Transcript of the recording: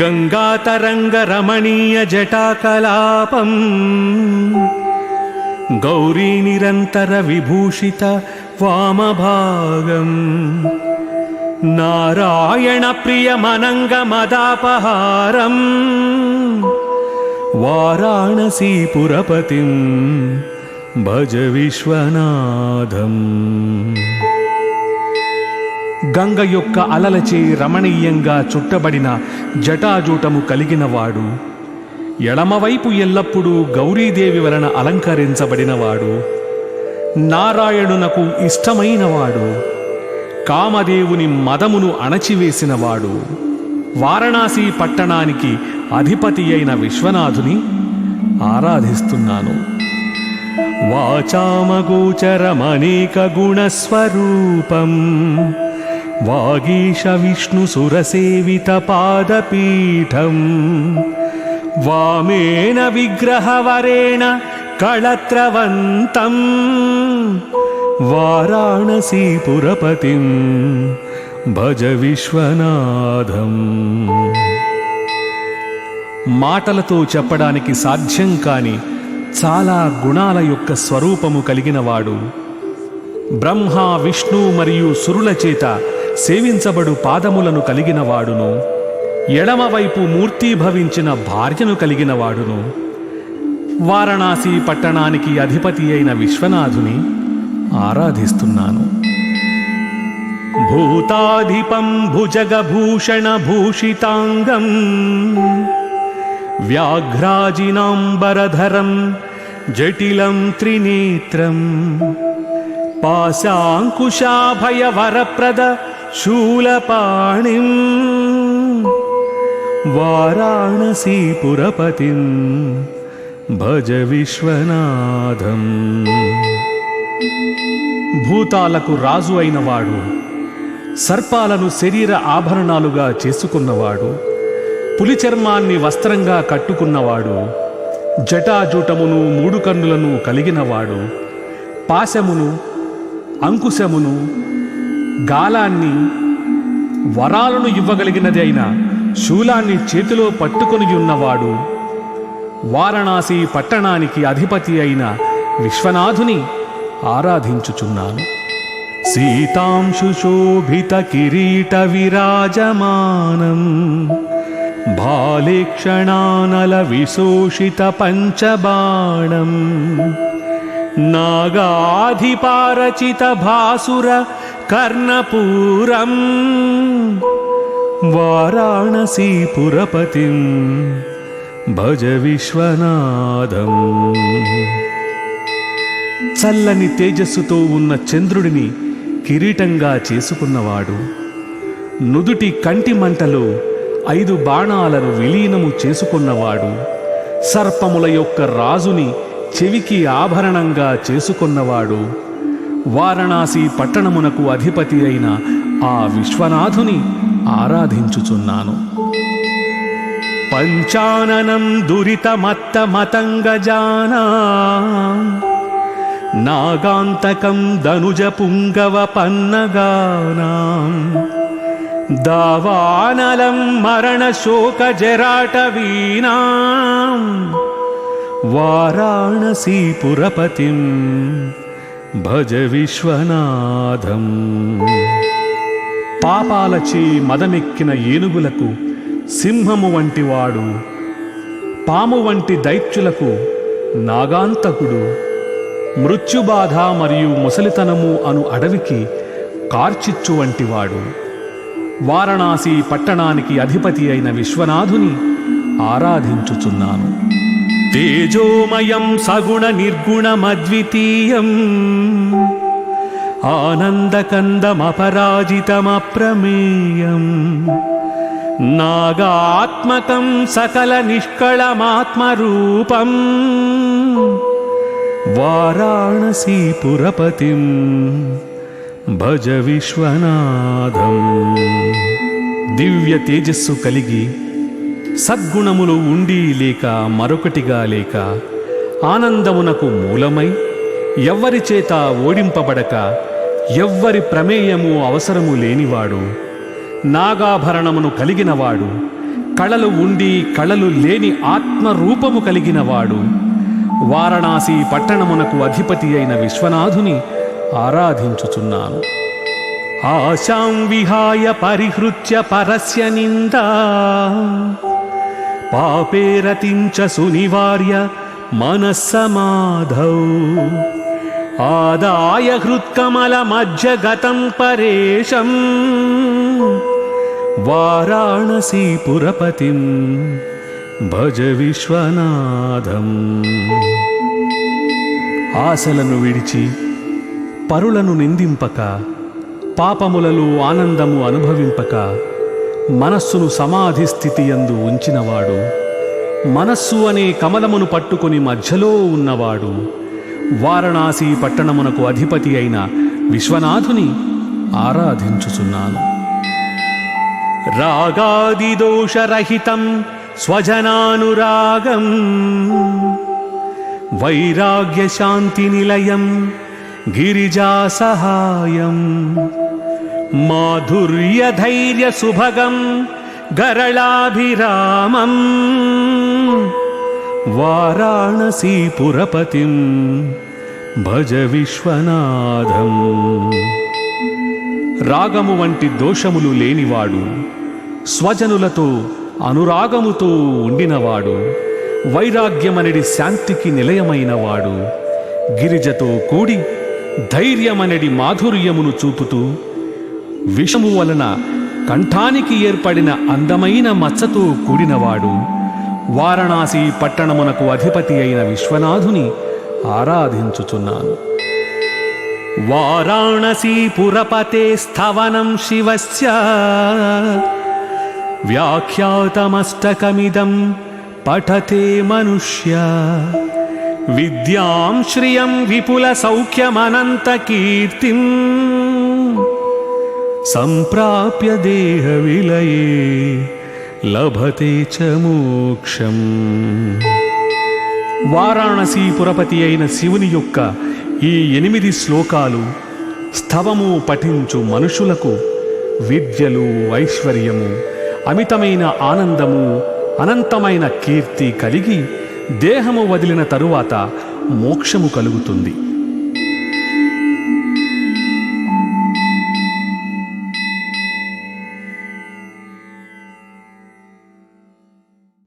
गङ्गातरङ्गरमणीयजटाकलापम् गौरीनिरन्तरविभूषित वामभागम् नारायणप्रियमनङ्गमदापहारम् वाराणसीपुरपतिं భజ విశ్వనాథం. గంగ యొక్క అలలచే రమణీయంగా చుట్టబడిన జటాజూటము కలిగినవాడు ఎడమవైపు ఎల్లప్పుడూ గౌరీదేవి వలన అలంకరించబడినవాడు నారాయణునకు ఇష్టమైనవాడు కామదేవుని మదమును అణచివేసినవాడు వారణాసి పట్టణానికి అధిపతి అయిన విశ్వనాథుని ఆరాధిస్తున్నాను. వాచామగోచరమనేక గుణస్వరూపం వాగీశ విష్ణు సురసేవిత పాదపీఠం. వామేన విగ్రహవరేణ కళత్రవంతం. వారాణసీపురపతిం భజ విశ్వనాథం. మాటలతో చెప్పడానికి సాధ్యం కాని చాలా గుణాల యొక్క స్వరూపము కలిగినవాడు. బ్రహ్మ విష్ణు మరియు సురుల చేత సేవించబడు పాదములను కలిగినవాడును. ఎడమవైపు మూర్తీభవించిన భార్యను కలిగినవాడును. వారణాసి పట్టణానికి అధిపతి అయిన విశ్వనాథుని ఆరాధిస్తున్నాను. భూతాధిపం భుజగభూషణ భూషితాంగం. వ్యాఘ్రాజినాంబరధరం జటిలం త్రినేత్రం. పాశాంకుశాభయవరప్రద శూలపాణిం. వారాణసీపురపతిం భజ విశ్వనాథం. భూతాలకు రాజు అయినవాడు సర్పాలను శరీర ఆభరణాలుగా చేసుకున్నవాడు పులి చర్మాన్ని వస్త్రంగా కట్టుకున్నవాడు జటాజూటమును మూడు కన్నులను కలిగినవాడు పాశమును అంకుశమును గాలాన్ని వరాలను ఇవ్వగలిగినది అయిన శూలాన్ని చేతిలో పట్టుకొని ఉన్నవాడు వారణాసి పట్టణానికి అధిపతి అయిన విశ్వనాథుని ఆరాధించుచున్నాను. సీతాంశుశోభిత కిరీట విరాజమానం బాలేక్షణానల విశోషిత పంచబాణం. నాగాధిపారచిత భాసుర కర్ణపూరం. వారాణసీపురపతిం భజ విశ్వనాథం. చల్లని తేజస్సుతో ఉన్న చంద్రుడిని కిరీటంగా చేసుకున్నవాడు. నుదుటి కంటి మంటలో ఐదు బాణాలను విలీనము చేసుకున్నవాడు సర్పముల యొక్క రాజుని చెవికి ఆభరణంగా చేసుకున్నవాడు వారణాసి పట్టణమునకు అధిపతి అయిన ఆ విశ్వనాథుని ఆరాధించుచున్నాను. పంచాననం దురితమత్త మతంగజానా నాగాంతకం ధనుజ పుంగవ పన్నగానా. దావానలం మరణ శోక జరాట భజ విశ్వనాథం. పాపాలచే మదమెక్కిన ఏనుగులకు సింహము వంటివాడు పాము వంటి దైత్యులకు నాగాంతకుడు మృత్యుబాధ మరియు ముసలితనము అను అడవికి కార్చిచ్చు వంటివాడు వారణాసి పట్టణానికి అధిపతి అయిన విశ్వనాథుని ఆరాధించుచున్నాను. తేజోమయం సగుణ నిర్గుణమద్వితీయం ఆనందకందమపరాజితమప్రమేయం. నాగాత్మకం సకల నిష్కళమాత్మరూపం. వారాణసీపురపతిం భజ విశ్వనాథం. దివ్య తేజస్సు కలిగి సద్గుణములు ఉండి లేక మరొకటిగా లేక ఆనందమునకు మూలమై ఎవ్వరి చేత ఓడింపబడక ఎవ్వరి ప్రమేయము అవసరము లేనివాడు నాగాభరణమును కలిగినవాడు కళలు ఉండి కళలు లేని ఆత్మరూపము కలిగినవాడు వారణాసి పట్టణమునకు అధిపతి అయిన విశ్వనాథుని ఆరాధించుచున్నాను. ఆశాం విహాయ పరిహృత్య పరస్య నిందా. పాపేరతించ సునివార్య మనస్సమాధౌ ఆదాయ హృత్కమల మధ్యగతం పరేశం. వారాణసీపురపతిం భజ విశ్వనాథం. ఆశలను విడిచి పరులను నిందింపక పాపములలో ఆనందము అనుభవింపక మనస్సును సమాధి స్థితి యందు ఉంచినవాడు మనస్సు అనే కమలమును పట్టుకొని మధ్యలో ఉన్నవాడు వారణాసి పట్టణమునకు అధిపతి అయిన విశ్వనాథుని ఆరాధించుచున్నాను. రాగాదిదోషరహితం స్వజనానురాగం గిరిజా సహాయం. మాధుర్యధైర్య సుభగం గరళాభిరామం. వారాణసీపురపతిం భజ విశ్వనాథం. రాగము వంటి దోషములు లేనివాడు స్వజనులతో అనురాగముతో ఉండినవాడు వైరాగ్యమనడి శాంతికి నిలయమైనవాడు గిరిజతో కూడి ధైర్యమనడి మాధుర్యమును చూపుతూ విషము వలన కంఠానికి ఏర్పడిన అందమైన మచ్చతో కూడినవాడు వారణాసి పట్టణమునకు అధిపతి అయిన విశ్వనాథుని ఆరాధించుచున్నాను. వారాణసీపురపతే స్థవనం శివస్య వ్యాఖ్యాతమష్టకమిదం పఠతే మనుష్య విద్యాం శ్రియం విపుల సౌఖ్యమనంత కీర్తిం. సంప్రాప్య దేహ విలయే లభతే చ మోక్షం. వారాణసీపురపతి అయిన శివుని యొక్క ఈ ఎనిమిది శ్లోకాలు స్థవము పఠించు మనుషులకు విద్యలు ఐశ్వర్యము అమితమైన ఆనందము అనంతమైన కీర్తి కలిగి దేహము వదిలిన తరువాత మోక్షము కలుగుతుంది.